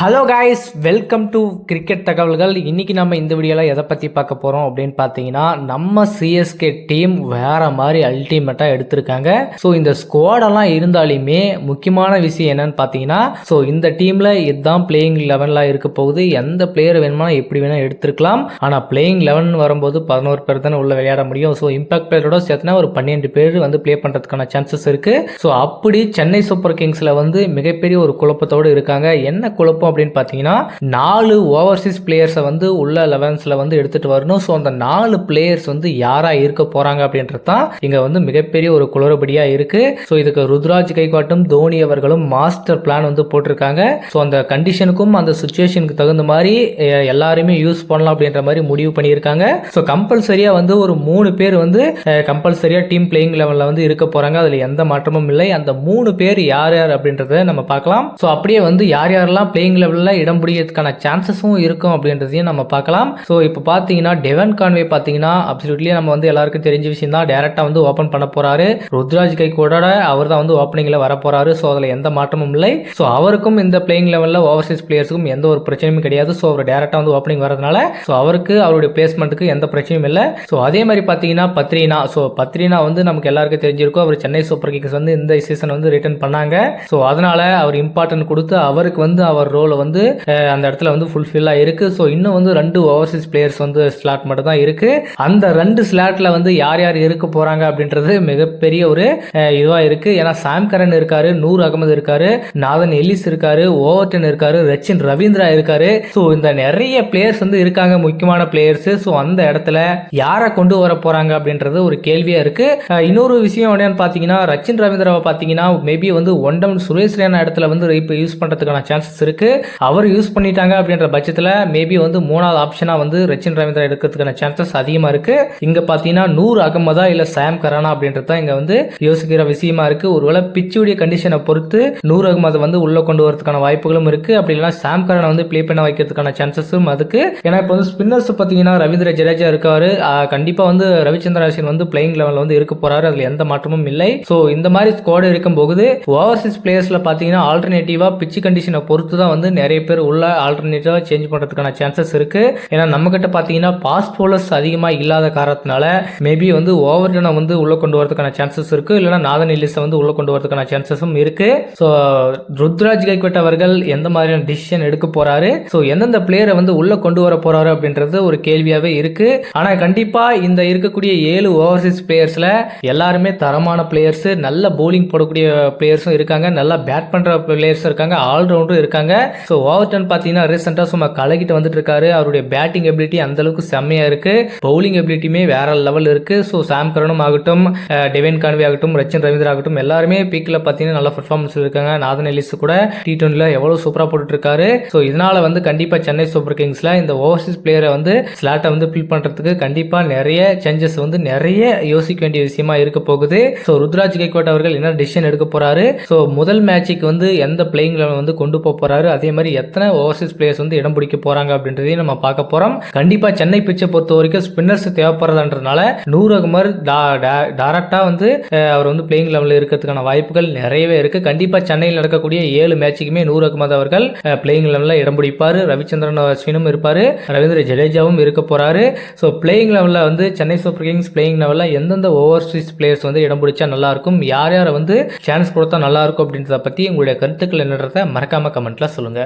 Hello guys welcome to cricket தகவல்கள் இன்றைக்கி நம்ம இந்த வீடியோவில் எதை பற்றி பார்க்க போகிறோம் அப்படின்னு பார்த்தீங்கன்னா நம்ம சிஎஸ்கே டீம் வேறு மாதிரி அல்டிமேட்டாக எடுத்திருக்காங்க. ஸோ இந்த ஸ்குவாடெல்லாம் இருந்தாலுமே முக்கியமான விஷயம் என்னன்னு பார்த்தீங்கன்னா ஸோ இந்த டீமில் இதுதான் பிளேயிங் லெவனில் இருக்க போகுது. எந்த பிளேயர் வேணுமா எப்படி வேணால் எடுத்துருக்கலாம். ஆனால் பிளேயிங் லெவன் வரும்போது பதினோரு பேர் தானே உள்ள விளையாட முடியும். ஸோ இம்பாக்ட் பிளேயரோட சேர்த்துனா ஒரு பன்னெண்டு பேர் வந்து ப்ளே பண்ணுறதுக்கான சான்சஸ் இருக்குது ஸோ அப்படி சென்னை சூப்பர் கிங்ஸில் வந்து மிகப்பெரிய ஒரு குழப்பத்தோடு இருக்காங்க. என்ன குழப்பம் அப்படின்னு பார்த்தீங்கன்னா நாலு ஓவர்சீஸ் பிளேயர்ஸை வந்து உள்ள லெவன்ஸில் வந்து எடுத்துகிட்டு வரணும். ஸோ அந்த நாலு பிளேயர்ஸ் வந்து யாராக இருக்க போகிறாங்க அப்படின்றது தான் இங்கே வந்து மிகப்பெரிய ஒரு குளறுபடியாக இருக்குது ஸோ இதுக்கு ருத்ராஜ் கைகாட்டும் தோனி அவர்களும் மாஸ்டர் பிளான் வந்து போட்டிருக்காங்க. ஸோ அந்த கண்டிஷனுக்கும் அந்த சுச்சுவேஷனுக்கு தகுந்த மாதிரி எல்லாருமே யூஸ் பண்ணலாம் அப்படின்ற மாதிரி முடிவு பண்ணியிருக்காங்க. ஸோ கம்பல்சரியாக வந்து ஒரு மூணு பேர் வந்து கம்பல்சரியாக டீம் பிளேயிங் லெவலில் வந்து இருக்க போகிறாங்க அதில் எந்த மாற்றமும் இல்லை. அந்த மூணு பேர் யார் யார் அப்படின்றத நம்ம பார்க்கலாம். ஸோ அப்படியே வந்து யார் யாரெல்லாம் பிளேயிங் லெவலில் இடம் பிடிக்கிறதுக்கான சான்சஸும் இருக்கும் அப்படின்றதையும் நம்ம பார்க்கலாம். ஸோ இப்போ பார்த்தீங்கன்னா டெவன் கான்வே பார்த்தீங்கன்னா அப்சல்யூட்லி நம்ம வந்து எல்லாருக்கும் தெரிஞ்ச விஷயம் தான். டேரெக்டாக வந்து ஓப்பன் பண்ண போகிறாரு ருத்ராஜ் கைகோட அவர் தான் வந்து ஓப்பனிங்கில் வர ஸோ அதில் எந்த மாற்றமும் இல்லை. ஸோ அவருக்கும் இந்த பிளேயிங் லெவலில் ஓவர்சீஸ் பிளேயர்ஸுக்கும் எந்த ஒரு பிரச்சனையும் கிடையாது. ஸோ அவர் டேரெக்டாக வந்து ஓப்பனிங் வரதுனால ஸோ அவருக்கு அவருடைய பிளேஸ்மெண்ட்டுக்கு எந்த பிரச்சனையும் இல்லை. ஸோ அதே மாதிரி பார்த்தீங்கன்னா பத்ரினா. ஸோ பத்ரினா வந்து நமக்கு எல்லாருக்கும் தெரிஞ்சிருக்கும். அவர் சென்னை சூப்பர் கிங்ஸ் வந்து இந்த சீசன் வந்து ரிட்டர்ன் பண்ணாங்க. ஸோ அதனால அவர் இம்பார்ட்டன்ட் கொடுத்து அவருக்கு வந்து அவர் ரோல் வந்து அந்த இடத்துல வந்து ஃபுல்ஃபில்லாக இருக்குது ஸோ இன்னும் வந்து ரெண்டு ஓவர்சீஸ் பிளேயர்ஸ் வந்து ஸ்லாட் மட்டும் தான் இருக்குது அந்த ரெண்டு ஸ்லாட்டில் வந்து யார் யார் இருக்க போகிறாங்க அப்படின்றது மிகப்பெரிய ஒரு இதுவாக இருக்குது ஏன்னா சாம் கரன் இருக்காரு நூர் அகமது இருக்காரு நாதன் எல்லிஸ் இருக்காரு ஓவர்டன் இருக்காரு ரச்சின் ரவீந்திரா இருக்காரு. ஸோ இந்த நிறைய பிளேயர்ஸ் வந்து இருக்காங்க முக்கியமான பிளேயர்ஸ் ஸோ அந்த இடத்துல யாரை கொண்டு வர போகிறாங்க அப்படின்றது ஒரு கேள்வியாக இருக்குது இன்னொரு விஷயம் என்னன்னு பார்த்தீங்கன்னா ரச்சின் ரவீந்திராவை பார்த்தீங்கன்னா மேபி வந்து ஒன் டவுன் சுரேஷ் இடத்துல வந்து இப்போ யூஸ் பண்ணுறதுக்கான சான்சஸ் இருக்குது அவர் யூஸ் பண்ணிட்டாங்க அப்படின்ற பட்சத்தில் மேபி வந்து மூணாவது ஆப்ஷனாக வந்து ரச்சின் ரவீந்திரா எடுக்கிறதுக்கான சான்சஸ் அதிகமாக இருக்கு. இங்க பார்த்தீங்கன்னா நூறு அகமதா இல்லை சாம் கரானா அப்படின்றது தான் இங்கே வந்து யோசிக்கிற விஷயமா இருக்கு. ஒருவேளை பிச்சுடைய கண்டிஷனை பொறுத்து நூறு அகமதை வந்து உள்ளே கொண்டு வரதுக்கான வாய்ப்புகளும் இருக்கு. அப்படி இல்லைனா சாம் கரானை வந்து ப்ளே பண்ண வைக்கிறதுக்கான சான்சஸும் அதுக்கு. ஏன்னா இப்போ வந்து ஸ்பின்னர்ஸ் பார்த்தீங்கன்னா ரவீந்திர ஜடேஜா இருக்காரு. கண்டிப்பாக வந்து ரவிச்சந்திர அஸ்வின் வந்து பிளேயிங் லெவலில் வந்து இருக்க போறாரு. அதில் எந்த மாற்றமும் இல்லை. ஸோ இந்த மாதிரி ஸ்குவாடு இருக்கும்போது ஓவர்சீஸ் பிளேயர்ஸ்ல பார்த்தீங்கன்னா ஆல்டர்னேட்டிவாக பிச்சு கண்டிஷனை பொறுத்து தான் வந்து நிறைய பேர் உள்ள ஆல்டர்னேட்டிவாக சேஞ்ச் பண்ணுறதுக்கான சான்சஸ் இருக்குது ஏன்னா நம்ம கிட்ட பார்த்தீங்கன்னா பாஸ் போலர்ஸ் அதிகமாக இல்லாத காரணத்தினால மேபி வந்து ஓவர்டனை வந்து உள்ளே கொண்டு வரதுக்கான சான்சஸ் இருக்குது இல்லைன்னா நாதன் இல்லிஸை வந்து உள்ளே கொண்டு வரதுக்கான சான்சஸும் இருக்குது ஸோ ருத்ராஜ் கைக்வெட் அவர்கள் எந்த மாதிரியான டிசிஷன் எடுக்க போகிறாரு ஸோ எந்தெந்த பிளேயரை வந்து உள்ளே கொண்டு வர போகிறாரு அப்படின்றது ஒரு கேள்வியாகவே இருக்குது ஆனால் கண்டிப்பாக இந்த இருக்கக்கூடிய ஏழு ஓவர்சீஸ் பிளேயர்ஸில் எல்லாருமே தரமான பிளேயர்ஸு நல்ல போலிங் போடக்கூடிய பிளேயர்ஸும் இருக்காங்க. நல்லா பேட் பண்ணுற பிளேயர்ஸும் இருக்காங்க. ஆல்ரவுண்டரும் இருக்காங்க. ஸோ ஓவர்டன் பார்த்தீங்கன்னா ரீசெண்டாக சும்மா கலக்கிட்டு வந்துட்டு இருக்காரு அவருடைய பேட்டிங் எபிலிட்டி அந்த அளவுக்கு செம்மையாக இருக்கு. பவுலிங் எபிலிட்டியுமே வேற லெவல் இருக்கு. ஸோ சாம் கரனும் ஆகட்டும் டெவின் கான்வே ஆகட்டும் ரச்சன் ரவீந்திரா ஆகட்டும் எல்லாருமே பீக்கில் பார்த்தீங்கன்னா நல்ல பர்ஃபார்மன்ஸ் இருக்காங்க. நாதன் எலிஸ் கூட டி டுவெண்ட்டில் எவ்வளோ சூப்பராக போட்டுட்டு இருக்காரு ஸோ இதனால வந்து கண்டிப்பாக சென்னை சூப்பர் கிங்ஸில் இந்த ஓவர்சீஸ் பிளேயரை வந்து ஸ்லாட்டை வந்து ஃபில் பண்ணுறதுக்கு கண்டிப்பாக நிறைய சேஞ்சஸ் வந்து நிறைய யோசிக்க வேண்டிய விஷயமா இருக்க போகுது. ஸோ ருத்ராஜ் கைகோட் அவர்கள் என்ன டிசிஷன் எடுக்க போறாரு? ஸோ முதல் மேட்சுக்கு வந்து எந்த பிளேயிங் லெவல் வந்து கொண்டு போக போறாரு? அதே மாதிரி எத்தனை ஓவர்சீஸ் பிளேயர்ஸ் வந்து இடம் பிடிக்க போறாங்க அப்படின்றதையும் நம்ம பார்க்க போறோம். கண்டிப்பா சென்னை பிச்சை பொறுத்த வரைக்கும் ஸ்பின்னர்ஸ் தேவைப்படுறதுன்றனால நூறு அகமர் வந்து அவர் வந்து பிளேயிங் லெவலில் இருக்கிறதுக்கான வாய்ப்புகள் நிறையவே இருக்கு. கண்டிப்பா சென்னையில் நடக்கக்கூடிய ஏழு மேட்சுக்குமே நூறு அவர்கள் பிளேயிங் லெவலில் இடம் பிடிப்பார். ரவிச்சந்திரன் அஸ்வினும் இருப்பார். ரவீந்திர ஜடேஜாவும் இருக்க போறாரு. ஸோ பிளேயிங் லெவலில் வந்து சென்னை சூப்பர் கிங்ஸ் பிளேயிங் லெவலில் எந்தெந்த ஓவர்சீஸ் பிளேயர்ஸ் வந்து இடம் பிடிச்சா நல்லா இருக்கும் யார் யாரை வந்து சான்ஸ் கொடுத்தா நல்லா இருக்கும் அப்படின்றத பத்தி உங்களுடைய கருத்துக்கள் என்னன்றதை மறக்காம கமெண்ட்ல சொல்லுங்க